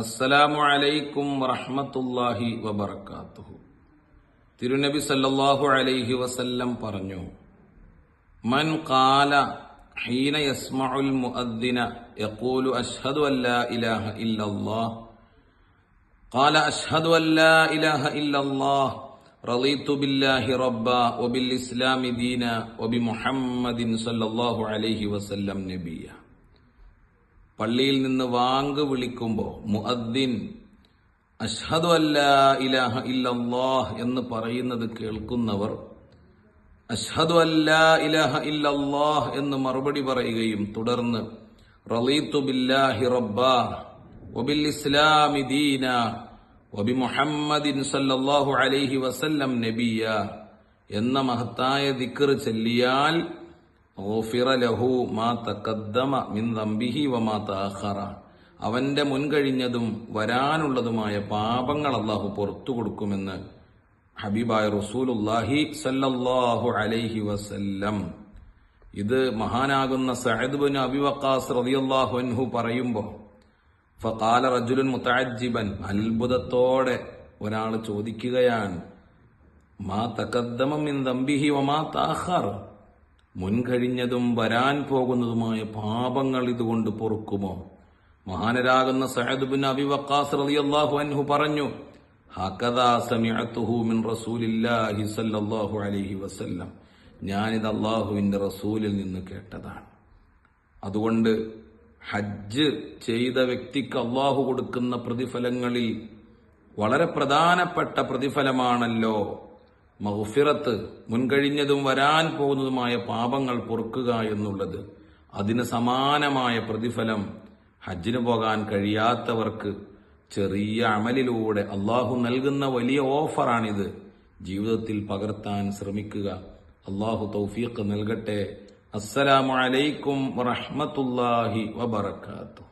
അസ്സലാമു അലൈക്കും വറഹ്മത്തുള്ളാഹി വബറകാതുഹു തിരുനബി സല്ലല്ലാഹു അലൈഹി വസല്ലം പറഞ്ഞു മൻ ഖാല ഹീന യസ്മഉൽ മുഅദ്ദിന യഖൂലു അഷ്ഹദു അൻ ലാ ഇലാഹ ഇല്ലല്ലാഹ് قال أشهد أن لا إله إلا الله رضيت بالله ربا وبالإسلام دينا وبمحمد صلى الله عليه وسلم نبيا പള്ളിയിൽ നിന്ന് വാങ്ക് വിളിക്കുമ്പോൾ മുഅദ്ദിൻ അഷ്ഹദു അല്ലാ ഇലാഹ ഇല്ലല്ലാഹ് എന്ന് പറയുന്നത് കേൾക്കുന്നവർ അഷ്ഹദു അല്ലാ ഇലാഹ ഇല്ലല്ലാഹ് എന്ന് മറുപടി പറയുകയും തുടർന്ന് റളീതു ബില്ലാഹി റബ്ബാ വബിൽ ഇസ്ലാമി ദീന വബി മുഹമ്മദിൻ സല്ലല്ലാഹു അലൈഹി വസല്ലം നബിയ എന്ന മഹത്തായ ദിക്ർ ചൊല്ലിയാൽ ലഹു മാ മിൻ ദംബിഹി വമാ തഅഖറ. അവന്റെ മുൻകഴിഞ്ഞതും വരാനുള്ളതുമായ പാപങ്ങൾ അള്ളാഹു പുറത്തു കൊടുക്കുമെന്ന് ഹബീബായ റസൂലുല്ലാഹി സല്ലല്ലാഹു അലൈഹി വസല്ലം. ഇത് മഹാനാകുന്ന സഹദ് ബിൻ അബി വക്കാസ് റളിയല്ലാഹു അൻഹു പറയുമ്പോൾ ഫഖാല റജുലുൻ മുതഅജ്ജിബൻ അത്ഭുതത്തോടെ ഒരാൾ ചോദിക്കുകയാണ് മാ തഖദ്ദമ മിൻ ദംബിഹി മാ തഅഖർ മുൻകഴിഞ്ഞതും വരാൻ പോകുന്നതുമായ പാപങ്ങൾ ഇതുകൊണ്ട് പൊറുക്കുമോ? മഹാനരാകുന്ന സഹദുബിൻ ബിൻ അബി വക്കാസ് റളിയല്ലാഹു അൻഹു പറഞ്ഞു സമിഅതുഹു മിൻ റസൂലില്ലാഹി സല്ലല്ലാഹു അലൈഹി വസല്ലം. ഞാനിത് അള്ളാഹുവിന്റെ റസൂലിൽ നിന്ന് കേട്ടതാണ്. അതുകൊണ്ട് ഹജ്ജ് ചെയ്ത വ്യക്തിക്ക് അള്ളാഹു കൊടുക്കുന്ന പ്രതിഫലങ്ങളിൽ വളരെ പ്രധാനപ്പെട്ട പ്രതിഫലമാണല്ലോ മഹുഫിറത്ത് മുൻകഴിഞ്ഞതും വരാൻ പോകുന്നതുമായ പാപങ്ങൾ പൊറുക്കുക എന്നുള്ളത് അതിന് സമാനമായ പ്രതിഫലം ഹജ്ജിന് പോകാൻ കഴിയാത്തവർക്ക് ചെറിയ അമലിലൂടെ അള്ളാഹു നൽകുന്ന വലിയ ഓഫറാണിത്. ജീവിതത്തിൽ പകർത്താൻ ശ്രമിക്കുക. അള്ളാഹു തൗഫീഖ് നൽകട്ടെ. അസ്സലാമലൈക്കും വറഹമത്തല്ലാഹി വബർക്കാത്തു